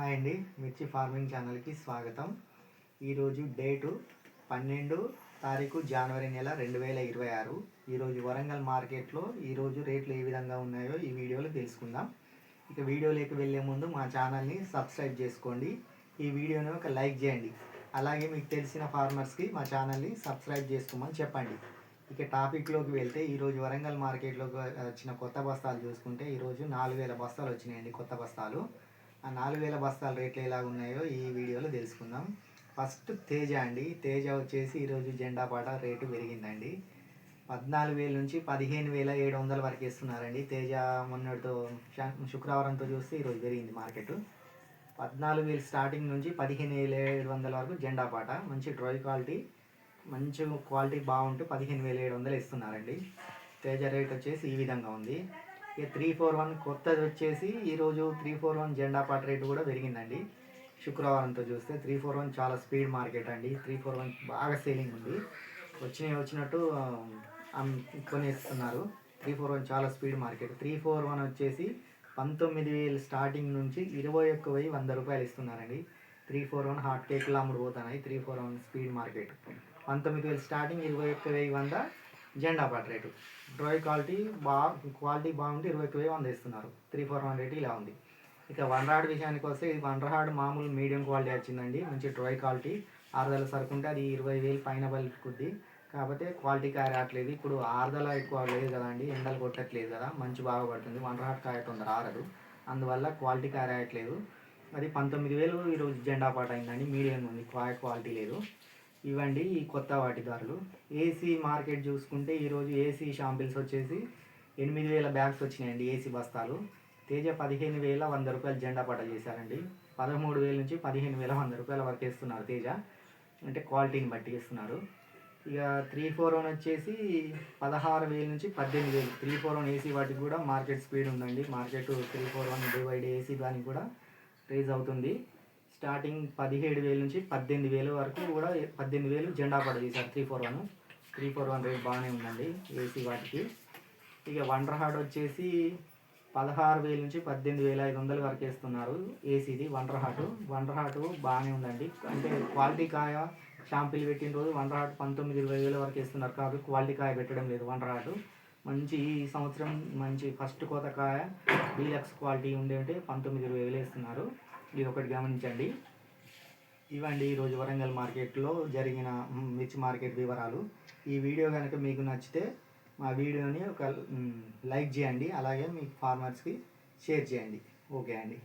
Hi అండి మిర్చి farming ఛానల్కి స్వాగతం. ఈరోజు డేటు పన్నెండు తారీఖు జనవరి నెల రెండు వేల ఇరవై ఆరు. ఈరోజు వరంగల్ మార్కెట్లో ఈరోజు రేట్లు ఏ విధంగా ఉన్నాయో ఈ వీడియోలో తెలుసుకుందాం. ఇక వీడియోలోకి వెళ్ళే ముందు మా ఛానల్ని సబ్స్క్రైబ్ చేసుకోండి. ఈ వీడియోని ఒక లైక్ చేయండి. అలాగే మీకు తెలిసిన ఫార్మర్స్కి మా ఛానల్ని సబ్స్క్రైబ్ చేసుకోమని చెప్పండి. ఇక టాపిక్లోకి వెళ్తే ఈరోజు వరంగల్ మార్కెట్లోకి వచ్చిన కొత్త బస్తాలు చూసుకుంటే ఈరోజు నాలుగు వేల బస్తాలు వచ్చినాయండి కొత్త బస్తాలు. ఆ నాలుగు వేల బస్తాల రేట్లు ఎలా ఉన్నాయో ఈ వీడియోలో తెలుసుకుందాం. ఫస్ట్ తేజ అండి. తేజ వచ్చేసి ఈరోజు జెండా పాట రేటు పెరిగిందండి. పద్నాలుగు వేల నుంచి పదిహేను వేల ఏడు వందల వరకు ఇస్తున్నారండి తేజ మొన్నటితో శుక్రవారంతో చూస్తే ఈరోజు పెరిగింది మార్కెట్. పద్నాలుగు వేలు స్టార్టింగ్ నుంచి పదిహేను వేల ఏడు వందల వరకు జెండా పాట. మంచి డ్రై క్వాలిటీ మంచి క్వాలిటీ బాగుంటే పదిహేను వేల ఏడు వందలు ఇస్తున్నారండి తేజ రేట్ వచ్చేసి ఈ విధంగా ఉంది. ఇక త్రీ ఫోర్ వన్ కొత్తది వచ్చేసి ఈరోజు త్రీ ఫోర్ వన్ జెండా పాట రేటు కూడా పెరిగిందండి. శుక్రవారంతో చూస్తే త్రీ ఫోర్ వన్ చాలా స్పీడ్ మార్కెట్ అండి. త్రీ ఫోర్ వన్ బాగా సేలింగ్ ఉంది. వచ్చినవి వచ్చినట్టు కొనేస్తున్నారు. త్రీ ఫోర్ వన్ చాలా speed market. Three four one వచ్చేసి పంతొమ్మిది వేలు స్టార్టింగ్ నుంచి ఇరవై ఒక్క వెయ్యి వంద రూపాయలు ఇస్తున్నారండి. త్రీ ఫోర్ వన్ హాట్ కేక్లు అమ్ముడు పోతున్నాయి. Three four one speed market. పంతొమ్మిది వేలు స్టార్టింగ్ ఇరవై ఒక్క వెయ్యి వంద జెండా బ్యాట్ రేటు. డ్రై క్వాలిటీ బాగా క్వాలిటీ బాగుంటే ఇరవై టూ వంద ఇస్తున్నారు త్రీ ఫోర్ వన్ ఇలా ఉంది. ఇక వన్ రాడ్ విషయానికి వస్తే ఇది వన్ రాడ్ మామూలు మీడియం క్వాలిటీ వచ్చిందండి. మంచి డ్రై క్వాలిటీ. ఆరుదల సరుకుంటే అది ఇరవై వేలు పైన పలుకుద్ది. కాకపోతే క్వాలిటీ కాయ రావట్లేదు. ఇప్పుడు ఆరుదల ఎక్కువ లేదు కదండి. ఎండలు కొట్టట్లేదు కదా. మంచి బాగా పడుతుంది. వన్ రాడ్ కాయ తొందర ఆరదు. అందువల్ల క్వాలిటీ కాయ రాయట్లేదు అది పంతొమ్మిది వేలు ఈరోజు జెండా పాట అయిందండి. మీడియం ఉంది. కాయ క్వాలిటీ లేదు. ఇవ్వండి ఈ కొత్త వాటిదారులు. ఏసీ మార్కెట్ చూసుకుంటే ఈరోజు ఏసీ షాంపిల్స్ వచ్చేసి ఎనిమిది వేల బ్యాగ్స్ వచ్చినాయండి ఏసీ బస్తాలు. తేజ పదిహేను వేల వంద రూపాయలు జెండా పట్ట చేశారండి. పదమూడు వేల నుంచి పదిహేను వేల వంద రూపాయల వరకు వేస్తున్నారు తేజ. అంటే క్వాలిటీని బట్టి ఇస్తున్నారు ఇక త్రీ ఫోర్ వన్ వచ్చేసి పదహారు వేల నుంచి పద్దెనిమిది వేలు. త్రీ ఫోర్ వన్ ఏసీ వాటికి కూడా మార్కెట్ స్పీడ్ ఉందండి. Market three four one divide AC దానికి కూడా రేజ్ అవుతుంది. స్టార్టింగ్ పదిహేడు వేల నుంచి పద్దెనిమిది వేలు వరకు కూడా పద్దెనిమిది వేలు జెండా పడ చేశారు three four one three four one rate బాగానే ఉందండి ఏసీ వాటికి. ఇక వండర్ హార్డ్ వచ్చేసి పదహారు వేల నుంచి పద్దెనిమిది వేల ఐదు వందల వరకు వేస్తున్నారు ఏసీది వండర్ హార్ట్ వండర్ హార్ట్ బాగానే ఉందండి. అంటే క్వాలిటీ కాయ షాంపిల్ పెట్టిన రోజు వండర్ హార్ట్ పంతొమ్మిది ఇరవై వేల వరకు వేస్తున్నారు కాబట్టి క్వాలిటీ కాయ పెట్టడం లేదు వండర్ హార్ట్ మంచి ఈ సంవత్సరం మంచి ఫస్ట్ కోత కాయ డీలక్స్ క్వాలిటీ ఉండే అంటే పంతొమ్మిది ఇరవై వేలు వేస్తున్నారు. ఇది ఒకటి గమనించండి. ఇవ్వండి ఈరోజు వరంగల్ మార్కెట్లో జరిగిన మిర్చి మార్కెట్ వివరాలు. ఈ వీడియో కనుక మీకు నచ్చితే మా వీడియోని ఒక లైక్ చేయండి. అలాగే మీ ఫార్మర్స్కి షేర్ చేయండి. ఓకే అండి.